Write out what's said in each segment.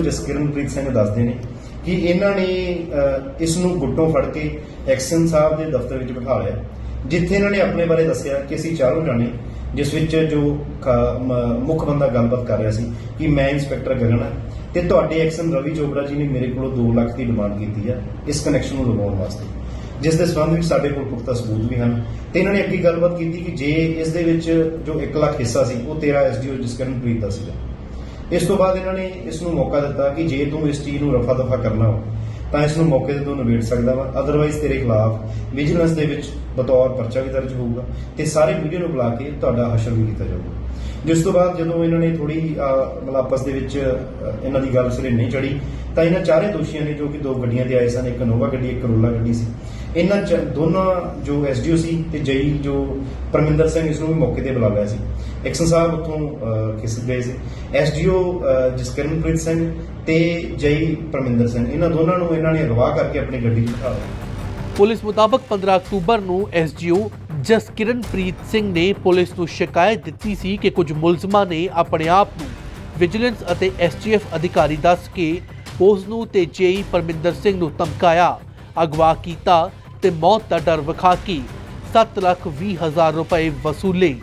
ਜਸਕਿਰਨਪ੍ਰੀਤ ਸਿੰਘ ਦੱਸਦੇ ਨੇ ਕਿ ਇਹਨਾਂ ਨੇ ਇਸ ਨੂੰ ਗੁੱਟੋਂ ਫੜ ਕੇ ਐਕਸ਼ਨ ਸਾਹਿਬ ਦੇ ਦਫ਼ਤਰ ਵਿੱਚ ਬਿਠਾ ਲਿਆ, ਜਿੱਥੇ ਇਹਨਾਂ ਨੇ ਆਪਣੇ ਬਾਰੇ ਦੱਸਿਆ ਕਿ ਅਸੀਂ ਚਾਰੋਂ ਜਾਣੇ, ਜਿਸ ਵਿੱਚ ਜੋ ਮੁੱਖ ਬੰਦਾ ਗੱਲਬਾਤ ਕਰ ਰਿਹਾ ਸੀ, ਕਿ ਮੈਂ ਇੰਸਪੈਕਟਰ ਗਗਨ ਹਾਂ ਤੇ ਤੁਹਾਡੇ ਐਕਸ਼ਨ ਰਵੀ ਚੋਪੜਾ ਜੀ ਨੇ ਮੇਰੇ ਕੋਲੋਂ 2 ਲੱਖ ਦੀ ਡਿਮਾਂਡ ਕੀਤੀ ਹੈ ਇਸ ਕਨੈਕਸ਼ਨ ਨੂੰ ਲਗਾਉਣ ਵਾਸਤੇ। ਜਿਸ ਦੇ ਸੰਬੰਧ ਵਿੱਚ ਸਾਡੇ ਕੋਲ ਪੁਖਤਾ ਸਬੂਤ ਵੀ ਹਨ ਤੇ ਇਹਨਾਂ ਨੇ ਅੱਗੇ ਗੱਲਬਾਤ ਕੀਤੀ ਕਿ ਜੇ ਇਸ ਦੇ ਵਿੱਚ ਜੋ 1 ਲੱਖ ਹਿੱਸਾ ਸੀ, ਉਹ ਤੇਰਾ ਐਸਡੀਓ ਜਸਕਰਨਪ੍ਰੀਤ ਦਾ ਸੀਗਾ। ਇਸ ਤੋਂ ਬਾਅਦ ਇਹਨਾਂ ਨੇ ਇਸ ਨੂੰ ਮੌਕਾ ਦਿੱਤਾ ਕਿ ਜੇ ਤੂੰ ਇਸ ਚੀਜ਼ ਨੂੰ ਰਫਾ ਦਫਾ ਕਰਨਾ ਹੋ ਤਾਂ ਇਸ ਨੂੰ ਮੌਕੇ ਤੇ ਤੂੰ ਨਿਬੇੜ ਸਕਦਾ ਵਾ। ਅਦਰਵਾਈਜ਼ ਤੇਰੇ ਖਿਲਾਫ ਵਿਜੀਲੈਂਸ ਦੇ ਵਿੱਚ ਬਤੌਰ ਪਰਚਾ ਵੀ ਦਰਜ ਹੋਊਗਾ ਤੇ ਸਾਰੇ ਵੀਡੀਓ ਨੂੰ ਬੁਲਾ ਕੇ ਤੁਹਾਡਾ ਹਸ਼ਰ ਵੀ ਕੀਤਾ ਜਾਊਗਾ। ਜਿਸ ਤੋਂ ਬਾਅਦ ਜਦੋਂ ਇਹਨਾਂ ਨੇ ਥੋੜੀ ਮਤਲਬ ਆਪਸ ਦੇ ਵਿੱਚ ਇਹਨਾਂ ਦੀ ਗੱਲ ਸਿਰੇ ਨਹੀਂ ਚੜੀ ਤਾਂ ਇਹਨਾਂ ਚਾਰੇ ਦੋਸ਼ੀਆਂ ਨੇ ਜੋ ਕਿ ਦੋ ਗੱਡੀਆਂ ਤੇ ਆਏ ਸਨ, ਇੱਕ ਨੋਵਾ ਗੱਡੀ, ਇੱਕ ਕਰੋਲਾ ਗੱਡੀ ਸੀ। ਇਹਨਾਂ ਚ ਦੋਨਾਂ ਜੋ ਐਸਡੀਓ ਸੀ ਤੇ ਜਈ ਜੋ ਪਰਮਿੰਦਰ ਸਿੰਘ ਇਸ ਨੂੰ ਵੀ ਮੌਕੇ ਤੇ ਬੁਲਾ ਲਿਆ ਸੀ। ਐਕਸ਼ਨ ਸਾਹਿਬ ਉੱਥੋਂ ਅਹ, ਗਏ ਸੀ। ਐਸਡੀਓ ਜਸਕਰਨਪ੍ਰੀਤ ਸਿੰਘ ਤੇ ਜਈ ਪਰਮਿੰਦਰ ਸਿੰਘ ਇਹਨਾਂ ਦੋਨਾਂ ਨੂੰ ਇਹਨਾਂ ਨੇ ਅਗਵਾ ਕਰਕੇ ਆਪਣੀ ਗੱਡੀ 'ਚ ਬਿਠਾ ਲਿਆ। ਪੁਲਿਸ ਮੁਤਾਬਕ 15 ਅਕਤੂਬਰ ਨੂੰ ਐਸਜੀਓ ਜਸਕਿਰਨਪ੍ਰੀਤ ਸਿੰਘ ਨੇ ਪੁਲਿਸ ਨੂੰ ਸ਼ਿਕਾਇਤ ਦਿੱਤੀ ਸੀ ਕਿ ਕੁਝ ਮੁਲਜ਼ਮਾਂ ਨੇ ਆਪਣੇ ਆਪ ਨੂੰ ਵਿਜੀਲੈਂਸ ਅਤੇ ਐਸਟੀਐਫ ਅਧਿਕਾਰੀ ਦੱਸ ਕੇ ਉਸ ਨੂੰ ਤੇ ਜੇਈ ਪਰਮਿੰਦਰ ਸਿੰਘ ਨੂੰ ਧਮਕਾਇਆ। ਅਗਵਾ ਕੀਤਾ ਤੇ ਮੌਤ ਦਾ ਡਰ ਵਿਖਾ ਕੇ 7 ਲੱਖ 20 ਹਜ਼ਾਰ ਰੁਪਏ ਵਸੂਲੇ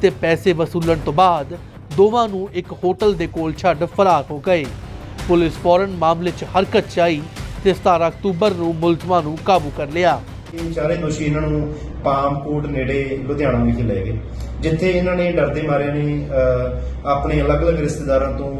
ਤੇ ਪੈਸੇ ਵਸੂਲਣ ਤੋਂ ਬਾਅਦ ਦੋਵਾਂ ਨੂੰ ਇੱਕ ਹੋਟਲ ਦੇ ਕੋਲ ਛੱਡ ਫਰਾਰ ਹੋ ਗਏ। ਪੁਲਿਸ ਫੌਰਨ ਮਾਮਲੇ 'ਚ ਹਰਕਤ 'ਚ ਆਈ ਤੇ 17 ਅਕਤੂਬਰ ਨੂੰ ਮੁਲਜ਼ਮਾਂ ਨੂੰ ਕਾਬੂ ਕਰ ਲਿਆ। ਇਹ ਚਾਰੇ ਦੋਸ਼ੀ ਇਹਨਾਂ ਨੂੰ ਪਾਮਕੋਟ ਨੇੜੇ ਲੁਧਿਆਣਾ ਵਿਖੇ ਲੈ ਗਏ, ਜਿੱਥੇ ਇਹਨਾਂ ਨੇ ਡਰਦੇ ਮਾਰਿਆਂ ਨੇ ਆਪਣੇ ਅਲੱਗ-ਅਲੱਗ ਰਿਸ਼ਤੇਦਾਰਾਂ ਤੋਂ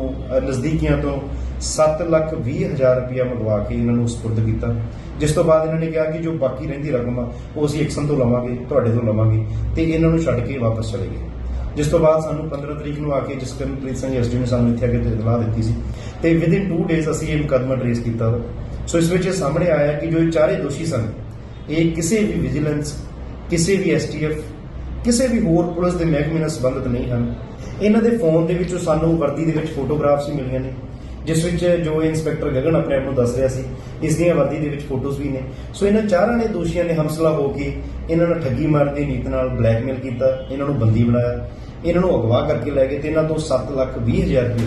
ਨਜ਼ਦੀਕੀਆਂ ਤੋਂ 7 ਲੱਖ 20 ਹਜ਼ਾਰ ਰੁਪਇਆ ਮੰਗਵਾ ਕੇ ਇਹਨਾਂ ਨੂੰ ਸਪੁਰਦ ਕੀਤਾ। ਜਿਸ ਤੋਂ ਬਾਅਦ ਇਹਨਾਂ ਨੇ ਕਿਹਾ ਕਿ ਜੋ ਬਾਕੀ ਰਹਿੰਦੀ ਰਕਮ ਆ, ਉਹ ਅਸੀਂ ਐਕਸ਼ਨ ਤੋਂ ਲਵਾਂਗੇ, ਤੁਹਾਡੇ ਤੋਂ ਲਵਾਂਗੇ ਤੇ ਇਹਨਾਂ ਨੂੰ ਛੱਡ ਕੇ ਵਾਪਸ ਚਲੇ ਗਏ। ਜਿਸ ਤੋਂ ਬਾਅਦ ਸਾਨੂੰ 15 ਤਰੀਕ ਨੂੰ ਆ ਕੇ ਜਸਕਰਨਪ੍ਰੀਤ ਸਿੰਘ ਐਸਡੀ ਨੇ ਸਾਨੂੰ ਇੱਥੇ ਆ ਕੇ ਇਤਲਾਹ ਦਿੱਤੀ ਸੀ ਤੇ ਵਿਦਿਨ 2 ਡੇਜ਼ ਅਸੀਂ ਇਹ ਮੁਕੱਦਮਾ ਟ੍ਰੇਸ ਕੀਤਾ ਵਾ। ਸੋ ਇਸ ਵਿੱਚ ਇਹ ਸਾਹਮਣੇ ਆਇਆ ਕਿ ਜੋ ਇਹ ਚਾਰੇ ਦੋਸ਼ੀ ਸਨ, ਇਹ ਕਿਸੇ ਵੀ ਵਿਜੀਲੈਂਸ ਕਿਸੇ ਵੀ ਐਸਟੀਐਫ ਕਿਸੇ ਵੀ ਹੋਰ ਪੁਲਿਸ ਦੇ ਮਹਿਕਮੇ ਨਾਲ ਸੰਬੰਧਿਤ ਨਹੀਂ ਹਨ। ਇਹਨਾਂ ਦੇ ਫੋਨ ਦੇ ਵਿੱਚੋਂ ਸਾਨੂੰ ਵਰਦੀ ਦੇ ਵਿੱਚ ਫੋਟੋਗ੍ਰਾਫਸ ਵੀ ਮਿਲੀਆਂ ਨੇ। ਜਿਸ ਵਿੱਚ ਜੋ ਇੰਸਪੈਕਟਰ ਗਗਨ ਆਪਣੇ ਆਪ ਨੂੰ ਦੱਸ ਰਿਹਾ ਸੀ, ਇਸ ਦੀਆਂ ਵਰਦੀ ਦੇ ਵਿੱਚ ਫੋਟੋਜ਼ ਵੀ ਨੇ। ਸੋ ਇਹਨਾਂ ਚਾਰਾਂ ਨੇ ਦੋਸ਼ੀਆਂ ਨੇ ਹਮਸਲਾ ਹੋ ਕੇ ਇਹਨਾਂ ਨੂੰ ਠੱਗੀ ਮਾਰਨ ਦੀ ਨੀਤ ਨਾਲ ਬਲੈਕਮੇਲ ਕੀਤਾ, ਇਹਨਾਂ ਨੂੰ ਬੰਦੀ ਬਣਾਇਆ, ਇਹਨਾਂ ਨੂੰ ਅਗਵਾ ਕਰਕੇ ਲੈ ਗਏ ਤੇ ਇਹਨਾਂ ਤੋਂ 7 ਲੱਖ 20 ਹਜ਼ਾਰ ਰੁਪਏ